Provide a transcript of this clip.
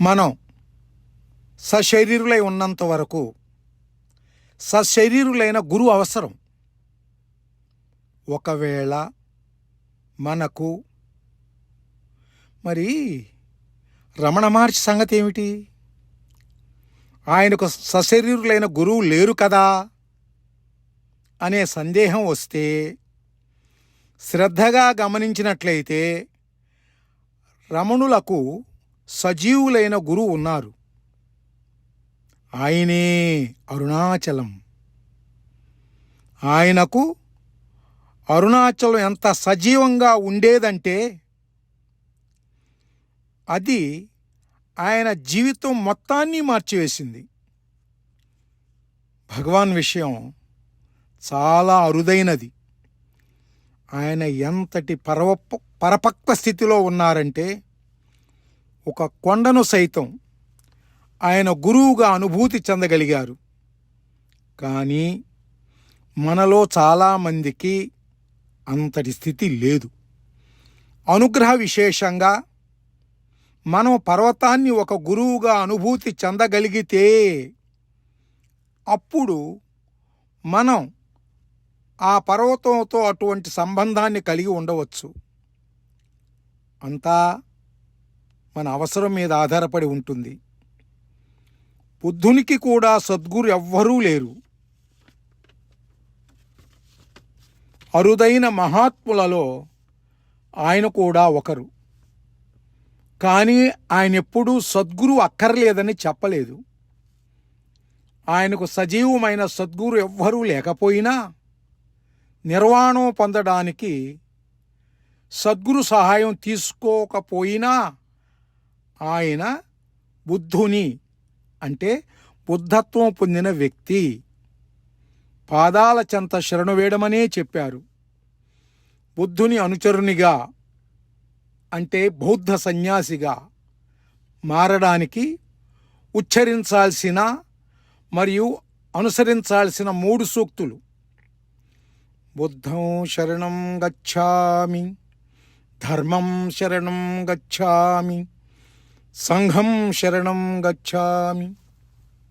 మనం సశరీరులై ఉన్నంత వరకు సశరీరులైన గురువు అవసరం. ఒకవేళ మనకు మరి రమణ మహర్షి సంగతి ఏమిటి? ఆయనకు సశరీరులైన గురువు లేరు కదా? అనే సందేహం వస్తే శ్రద్ధగా గమనించినట్లయితే రమణులకు సజీవులైన గురువు ఉన్నారు. ఆయనే అరుణాచలం. ఆయనకు అరుణాచలం ఎంత సజీవంగా ఉండేదంటే అది ఆయన జీవితం మొత్తాన్ని మార్చివేసింది. భగవాన్ విషయం చాలా అరుదైనది. ఆయన ఎంతటి పరవ పరపక్వ స్థితిలో ఉన్నారంటే ఒక కొండను సైతం ఆయన గురువుగా అనుభూతి చెందగలిగారు. కానీ మనలో చాలామందికి అంతటి స్థితి లేదు. అనుగ్రహ విశేషంగా మనం పర్వతాన్ని ఒక గురువుగా అనుభూతి చెందగలిగితే అప్పుడు మనం ఆ పర్వతంతో అటువంటి సంబంధాన్ని కలిగి ఉండవచ్చు. అంతా మన అవసరం మీద ఆధారపడి ఉంటుంది. బుద్ధునికి కూడా సద్గురు ఎవ్వరూ లేరు. అరుదైన మహాత్ములలో ఆయన కూడా ఒకరు. కానీ ఆయన ఎప్పుడూ సద్గురు అక్కర్లేదని చెప్పలేదు. ఆయనకు సజీవమైన సద్గురు ఎవ్వరూ లేకపోయినా నిర్వాణం పొందడానికి సద్గురు సహాయం తీసుకోకపోయినా ఆయన బుద్ధుని అంటే బుద్ధత్వం పొందిన వ్యక్తి. పాదాల చెంత శరణు వేయడమనే చెప్పారు. బుద్ధుని అనుచరునిగా అంటే బౌద్ధ సన్యాసిగా మారడానికి ఉచ్చరించాల్సిన మరియు అనుసరించాల్సిన మూడు సూక్తులు. బుద్ధం శరణం గచ్ఛామి ధర్మం శరణం గచ్ఛామి సంఘం శరణం గచ్చామి.